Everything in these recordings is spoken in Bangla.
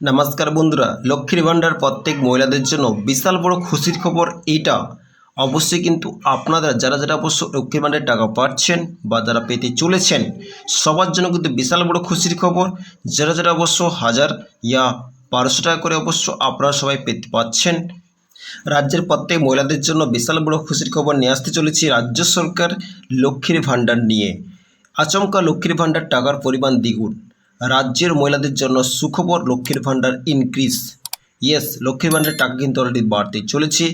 নমস্কার বন্ধুরা, লক্ষ্মীর ভাণ্ডার প্রত্যেক মহিলাদের জন্য বিশাল বড় খুশির খবর এইটা। অবশ্যই কিন্তু আপনারা যারা যারা অবশ্য লক্ষ্মীর ভাণ্ডারের টাকা পাচ্ছেন বা যারা পেতে চলেছেন, সবার জন্য কিন্তু বিশাল বড় খুশির খবর। যারা যারা অবশ্য হাজার ইয়া বারোশো টাকা করে অবশ্য আপনারা সবাই পেতে পাচ্ছেন। রাজ্যের প্রত্যেক মহিলাদের জন্য বিশাল বড় খুশির খবর নিয়ে আসতে চলেছি রাজ্য সরকার লক্ষ্মীর ভাণ্ডার নিয়ে। আচমকা লক্ষ্মীর ভাণ্ডার টাকার পরিমাণ দ্বিগুণ। রাজ্যের মহিলাদের জন্য সুখবর লক্ষ্মীর ভাণ্ডার ইনক্রিজ ইয়েস লক্ষ্মীর ভাণ্ডার টাকা কিন্তু অলরেডি বাড়তে চলেছে।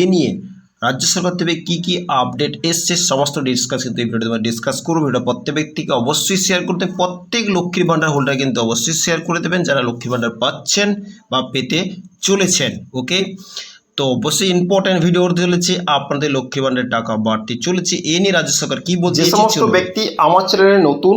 এ নিয়ে রাজ্য সরকার থেকে কী কী আপডেট এসছে সমস্ত ডিসকাস কিন্তু এই ভিডিওতে ডিসকাস করব। এটা প্রত্যেক ব্যক্তিকে অবশ্যই শেয়ার করতে প্রত্যেক লক্ষ্মীর ভাণ্ডার হোল্ডার কিন্তু অবশ্যই শেয়ার করে দেবেন। যারা লক্ষ্মীর ভাণ্ডার পাচ্ছেন বা পেতে চলেছেন ওকে তো অবশ্যই ইম্পর্টেন্ট ভিডিও হতে চলেছে। আপনাদের লক্ষ্মী ভাণ্ডারের টাকা বাড়তে চলেছে। এ নিয়ে রাজ্য সরকার কী বলছে যে সমস্ত ব্যক্তি আমার চ্যানেলে নতুন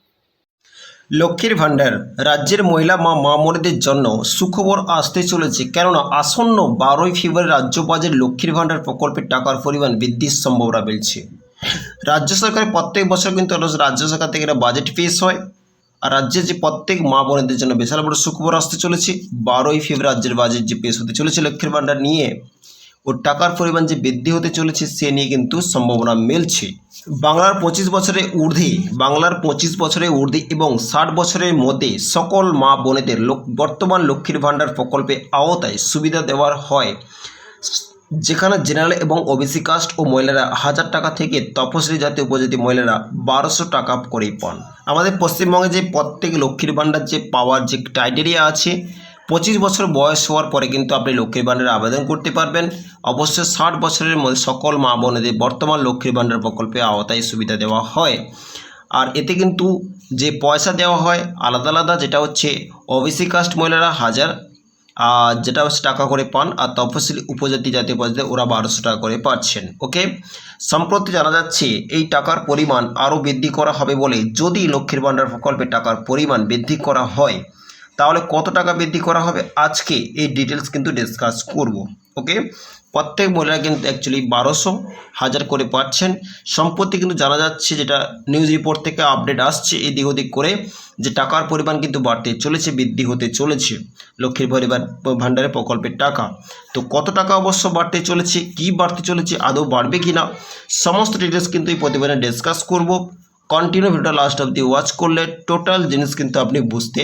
লক্ষ্মীর ভাণ্ডার। রাজ্যের মহিলা মা মামনিদের জন্য সুখবর আসতে চলেছে, কেননা আসন্ন বারোই ফেব্রুয়ারি রাজ্য বাজেট লক্ষ্মীর ভাণ্ডার প্রকল্পের টাকার পরিমাণ বৃদ্ধির সম্ভাবনা মিলছে রাজ্য সরকারের প্রত্যেক বছর কিন্তু রাজ্য সরকার থেকে একটা বাজেট পেশ হয়, আর রাজ্যের যে প্রত্যেক মা বোনেদের জন্য বিশাল বড় সুখবর আসতে চলেছে। বারোই ফেব্রুয়ারি রাজ্যের বাজেট যে পেশ হতে চলেছে লক্ষ্মীর ভাণ্ডার নিয়ে ওর টাকার পরিমাণ যে বৃদ্ধি হতে চলেছে সে নিয়ে কিন্তু সম্ভাবনা মিলছে। বাংলার পঁচিশ বছরের ঊর্ধ্বে, বাংলার পঁচিশ বছরের ঊর্ধ্বে এবং ষাট বছরের মধ্যে সকল মা বোনেদের বর্তমান লক্ষ্মীর ভাণ্ডার প্রকল্পে আওতায় সুবিধা দেওয়ার হয়। যেখানে জেনারেল এবং ওবিসি কাস্ট ও মহিলারা হাজার টাকা থেকে তপশিলি জাতি উপজাতি মহিলারা বারোশো টাকা করেই পান। আমাদের পশ্চিমবঙ্গে যে প্রত্যেক লক্ষ্মীর ভাণ্ডার যে পাওয়ার যে ক্রাইটেরিয়া আছে পঁচিশ বছর বয়স হওয়ার পরে কিন্তু আপনি লক্ষ্মীর ভাণ্ডারে আবেদন করতে পারবেন। অবশ্যই ষাট বছরের মধ্যে সকল মা বোনেদের বর্তমান লক্ষ্মীর ভাণ্ডার প্রকল্পে আওতায় সুবিধা দেওয়া হয়। আর এতে কিন্তু যে পয়সা দেওয়া হয়, আলাদা আলাদা যেটা হচ্ছে ওবিসি কাস্ট মহিলারা হাজার, আর যেটা হচ্ছে টাকা করে পান, আর তফসিলি উপজাতি জাতীয় পর্যায়ে ওরা বারোশো টাকা করে পাচ্ছেন ওকে সম্প্রতি জানা যাচ্ছে এই টাকার পরিমাণ আরও বৃদ্ধি করা হবে বলে যদি লক্ষ্মীর ভাণ্ডার প্রকল্পে টাকার পরিমাণ বৃদ্ধি করা হয় তাহলে কত টাকা বৃদ্ধি করা হবে? আজকে এই ডিটেলস কিন্তু ডিসকাস করব ওকে প্রত্যেক মহিলা কিন্তু অ্যাকচুয়ালি বারোশো হাজার করে পাচ্ছেন। সম্প্রতি কিন্তু জানা যাচ্ছে যেটা নিউজ রিপোর্ট থেকে আপডেট আসছে, এদিক ওদিক করে যে টাকার পরিমাণ কিন্তু বাড়তে চলেছে, বৃদ্ধি হতে চলেছে, লক্ষ্মীর পরিবার ভাণ্ডারের প্রকল্পের টাকা। তো কত টাকা অবশ্য বাড়তে চলেছে, কি বাড়তে চলেছে, আদৌ বাড়বে কি না সমস্ত ডিটেলস কিন্তু এই প্রতিবেদনে ডিসকাস করব। কন্টিনিউ ভিডিওটা লাস্ট অব্দি ওয়াচ করলে টোটাল জিনিস কিন্তু আপনি বুঝতে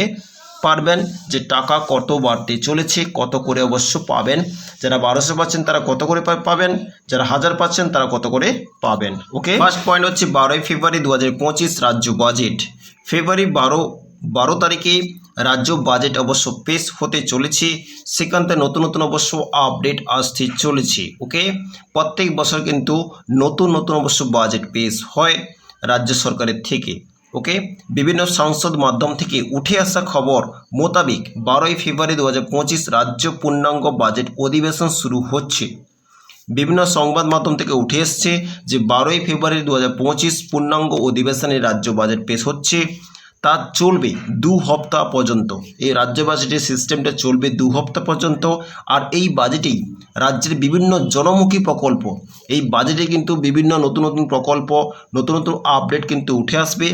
পারবেন যে টাকা কত বাড়তে চলেছে, কত করে অবশ্য পাবেন। যারা বারোশো পাচ্ছেন তারা কত করে পাবেন, যারা হাজার পাচ্ছেন তারা কত করে পাবেন, ওকে? ফার্স্ট পয়েন্ট হচ্ছে বারোই ফেব্রুয়ারি দু হাজার পঁচিশ রাজ্য বাজেট ফেব্রুয়ারি বারো বারো তারিখে রাজ্য বাজেট অবশ্য পেশ হতে চলেছে। সেখান থেকে নতুন নতুন অবশ্য আপডেট আসতে চলেছে, ওকে? প্রত্যেক বছর কিন্তু নতুন নতুন অবশ্য বাজেট পেশ হয় রাজ্য সরকারের থেকে। ওকে? বিভিন্ন সংসদ মাধ্যম থেকে উঠে আসা খবর মোতাবেক বারোই ফেব্রুয়ারি দু পঁচিশ রাজ্য পূর্ণাঙ্গ বাজেট অধিবেশন শুরু হচ্ছে। বিভিন্ন সংবাদ মাধ্যম থেকে উঠে এসছে যে, বারোই ফেব্রুয়ারি দু হাজার পঁচিশ পূর্ণাঙ্গ অধিবেশনে রাজ্য বাজেট পেশ হচ্ছে। তা চলবে দু হপ্তাহ পর্যন্ত। এই রাজ্য বাজেটের সিস্টেমটা চলবে দু হপ্তাহ পর্যন্ত। আর এই বাজেটেই রাজ্যের বিভিন্ন জনমুখী প্রকল্প, এই বাজেটে কিন্তু বিভিন্ন নতুন নতুন প্রকল্প, নতুন নতুন আপডেট কিন্তু উঠে আসবে।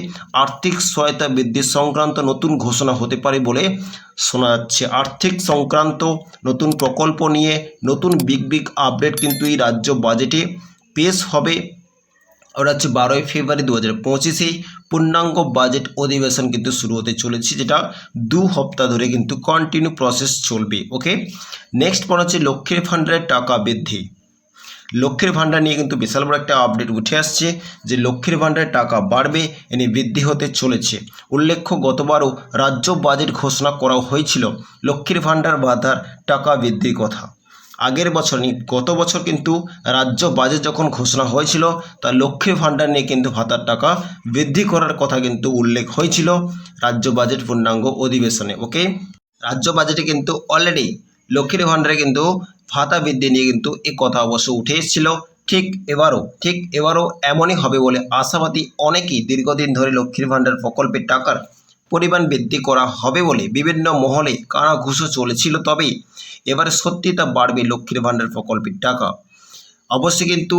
আর্থিক সহায়তা বৃদ্ধি সংক্রান্ত নতুন ঘোষণা হতে পারে বলে শোনা যাচ্ছে। আর্থিক সংক্রান্ত নতুন প্রকল্প নিয়ে নতুন বিগ বিগ আপডেট কিন্তু এই রাজ্য বাজেটে পেশ হবে। ওটা হচ্ছে বারোই ফেব্রুয়ারি দু হাজার পঁচিশে পূর্ণাঙ্গ বাজেট অধিবেশন কিন্তু শুরু হতে চলেছে, যেটা দু সপ্তাহ ধরে কিন্তু কন্টিনিউ প্রসেস চলবে ওকে নেক্সট পয়েন্ট হচ্ছে লক্ষ্মীর ভাণ্ডারের টাকা বৃদ্ধি। লক্ষ্মীর ভাণ্ডার নিয়ে কিন্তু বিশাল বড় একটা আপডেট উঠে আসছে, যে লক্ষ্মীর ভাণ্ডারের টাকা বাড়বে, এনে বৃদ্ধি হতে চলেছে। উল্লেখ্য, গতবারও রাজ্য বাজেট ঘোষণা করা হয়েছিল লক্ষ্মীর ভাণ্ডার ভাতার টাকা বৃদ্ধির কথা। আগের বছর গত বছর কিন্তু রাজ্য বাজেট যখন ঘোষণা হয়েছিল, তা লক্ষ্মীর ভাণ্ডার নিয়ে কিন্তু ভাতার টাকা বৃদ্ধি করার কথা কিন্তু উল্লেখ হয়েছিল রাজ্য বাজেট পূর্ণাঙ্গ অধিবেশনে ওকে রাজ্য বাজেটে কিন্তু অলরেডি লক্ষ্মীর ভাণ্ডারে কিন্তু ভাতা বৃদ্ধি নিয়ে কিন্তু এই কথা অবশ্য উঠে এসেছিল। ঠিক এবারও ঠিক এবারও এমনই হবে বলে আশাবাদী অনেকেই দীর্ঘদিন ধরে লক্ষ্মীর ভাণ্ডার প্রকল্পের টাকার পরিমাণ বৃদ্ধি করা হবে বলে বিভিন্ন মহলে কানাঘুষো চলেছিল তবে এবারে সত্যি তা বাড়বে লক্ষ্মীর ভাণ্ডার প্রকল্পের টাকা। অবশ্যই কিন্তু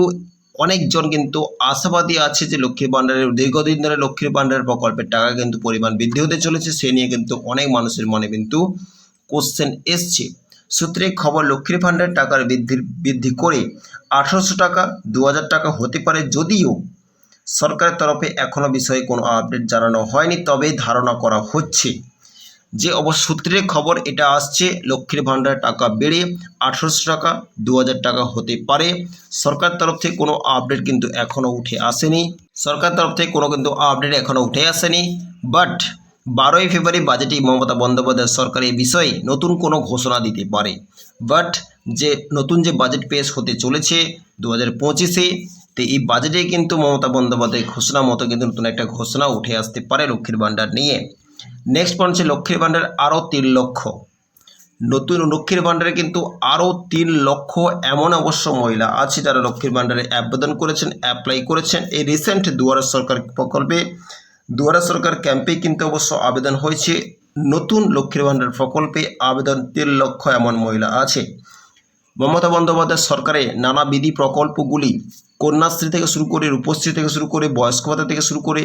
অনেকজন কিন্তু আশাবাদী আছে যে লক্ষ্মীর ভাণ্ডারের দীর্ঘদিন ধরে লক্ষ্মীর ভাণ্ডার প্রকল্পের টাকা কিন্তু পরিমাণ বৃদ্ধি হতে চলেছে, সে নিয়ে কিন্তু অনেক মানুষের মনে কিন্তু কোশ্চেন এসছে। সূত্রে খবর, লক্ষ্মীর ভাণ্ডার টাকার বৃদ্ধির, বৃদ্ধি করে আঠারোশো টাকা দু হাজার টাকা হতে পারে যদিও সরকারের তরফে এখনও বিষয়ে কোনো আপডেট জানানো হয়নি তবে ধারণা করা হচ্ছে। যে অবশ্য সূত্রের খবর এটা আসছে, লক্ষ্মীর ভাণ্ডার টাকা বেড়ে আঠারোশো টাকা দু হাজার টাকা হতে পারে। সরকার তরফ থেকে কোনো আপডেট কিন্তু এখনও উঠে আসেনি। সরকার তরফ থেকে কোনো কিন্তু আপডেট এখনও উঠে আসেনি। বাট বারোই ফেব্রুয়ারি বাজেটে মমতা বন্দ্যোপাধ্যায় সরকার এই বিষয়ে নতুন কোনো ঘোষণা দিতে পারে। বাট যে নতুন যে বাজেট পেশ হতে চলেছে দু হাজার পঁচিশে তো এই বাজেটে কিন্তু মমতা বন্দ্যোপাধ্যায় ঘোষণা মতো কিন্তু নতুন একটা ঘোষণা উঠে আসতে পারে লক্ষ্মীর ভাণ্ডার নিয়ে। নেক্সট পয়েন্ট হচ্ছে লক্ষ্মীর ভাণ্ডার আরও তিন লক্ষ। নতুন লক্ষ্মীর ভাণ্ডারে কিন্তু আরও তিন লক্ষ এমন অবশ্য মহিলা আছে যারা লক্ষ্মীর ভাণ্ডারে আবেদন করেছেন অ্যাপ্লাই করেছেন। এই রিসেন্ট দুয়ারে সরকার প্রকল্পে, দুয়ারা সরকার ক্যাম্পে কিন্তু অবশ্য আবেদন হয়েছে। নতুন লক্ষ্মীর ভাণ্ডার প্রকল্পে আবেদন তিন লক্ষ এমন মহিলা আছে। মমতা বন্দ্যোপাধ্যায় সরকারের নানাবিধি প্রকল্পগুলি কন্যাশ্রী থেকে শুরু করে রূপশ্রী থেকে শুরু করে বয়স্ক ভাতা থেকে শুরু করে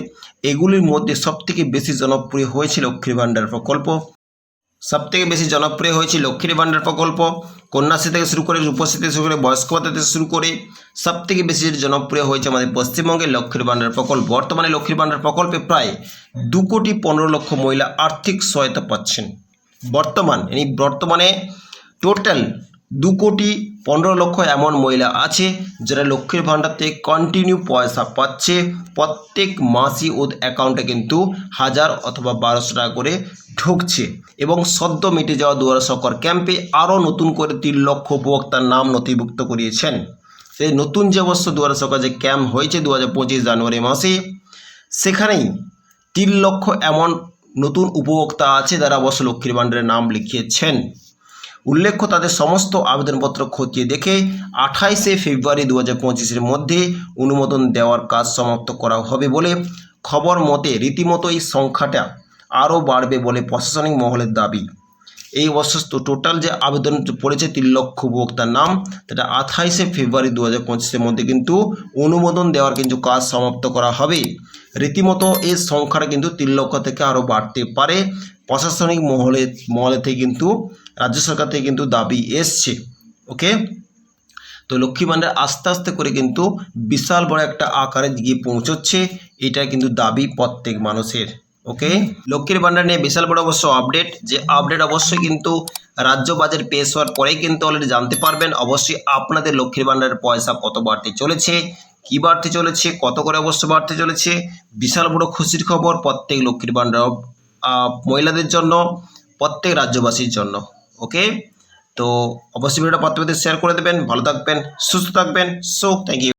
এগুলির মধ্যে সবথেকে বেশি জনপ্রিয় হয়েছে লক্ষ্মীর ভাণ্ডার প্রকল্প। সবথেকে বেশি জনপ্রিয় হয়েছে লক্ষ্মীর ভাণ্ডার প্রকল্প। কন্যাশ্রী থেকে শুরু করে রূপশ্রী থেকে শুরু করে বয়স্ক ভাতা থেকে শুরু করে সবথেকে বেশি জনপ্রিয় হয়েছে আমাদের পশ্চিমবঙ্গের লক্ষ্মীর ভাণ্ডার প্রকল্প। বর্তমানে লক্ষ্মীর ভাণ্ডার প্রকল্পে প্রায় দু কোটি পনেরো লক্ষ মহিলা আর্থিক সহায়তা পাচ্ছেন। বর্তমান, এই বর্তমানে টোটাল দু কোটি পনেরো লক্ষ এমন মহিলা আছে যারা লক্ষ্মীর ভাণ্ডার থেকে কন্টিনিউ পয়সা পাচ্ছে। প্রত্যেক মাসই ওর অ্যাকাউন্টে কিন্তু হাজার অথবা বারোশো টাকা করে ঢুকছে। এবং সদ্য মিটে যাওয়া দুয়ারা সরকার ক্যাম্পে আরও নতুন করে তিন লক্ষ উপভোক্তার নাম নথিভুক্ত করিয়েছেন। সেই নতুন যে অবশ্য দুয়ার সরকার যে ক্যাম্প হয়েছে দু হাজার পঁচিশ জানুয়ারি মাসে, সেখানেই তিন লক্ষ এমন নতুন উপভোক্তা আছে যারা অবশ্য লক্ষ্মীর ভাণ্ডারের নাম লিখিয়েছেন। উল্লেখ্য, তাদের সমস্ত আবেদনপত্র খতিয়ে দেখে আঠাইশে ফেব্রুয়ারি দু হাজার পঁচিশের মধ্যে অনুমোদন দেওয়ার কাজ সমাপ্ত করা হবে বলে খবর মতে রীতিমতো এই সংখ্যাটা আরও বাড়বে বলে প্রশাসনিক মহলের দাবি। এই অবস্থ টোটাল যে আবেদন পড়েছে তিন লক্ষ উপভোক্তার নাম, সেটা আঠাইশে ফেব্রুয়ারি দু হাজার পঁচিশের মধ্যে কিন্তু অনুমোদন দেওয়ার কিন্তু কাজ সমাপ্ত করা হবে। রীতিমতো এই সংখ্যাটা কিন্তু তিন লক্ষ থেকে আরও বাড়তে পারে। প্রশাসনিক মহলে, মহলেতে কিন্তু, রাজ্য সরকার থেকে কিন্তু দাবি এসছে ওকে তো লক্ষ্মী ভাণ্ডার আস্তে আস্তে করে কিন্তু বিশাল বড় একটা আকারে গিয়ে পৌঁছচ্ছে, এটা কিন্তু দাবি প্রত্যেক মানুষের ওকে লক্ষ্মীর ভাণ্ডার নিয়ে বিশাল বড় অবশ্য আপডেট যে আপডেট অবশ্যই কিন্তু রাজ্য বাজেট পেশ হওয়ার পরেই কিন্তু অলরেডি জানতে পারবেন, অবশ্যই আপনাদের লক্ষ্মীর ভাণ্ডারের পয়সা কত বাড়তে চলেছে, কি বাড়তে চলেছে, কত করে অবশ্য বাড়তে চলেছে, বিশাল বড় খুশির খবর প্রত্যেক লক্ষ্মীর ভাণ্ডার মহিলাদের জন্য, প্রত্যেক রাজ্যবাসীর জন্য ওকে তো অবশ্যই ভিডিওটা প্রত্যেকদের শেয়ার করে দেবেন, ভালো থাকবেন, সুস্থ থাকবেন সো থ্যাংক ইউ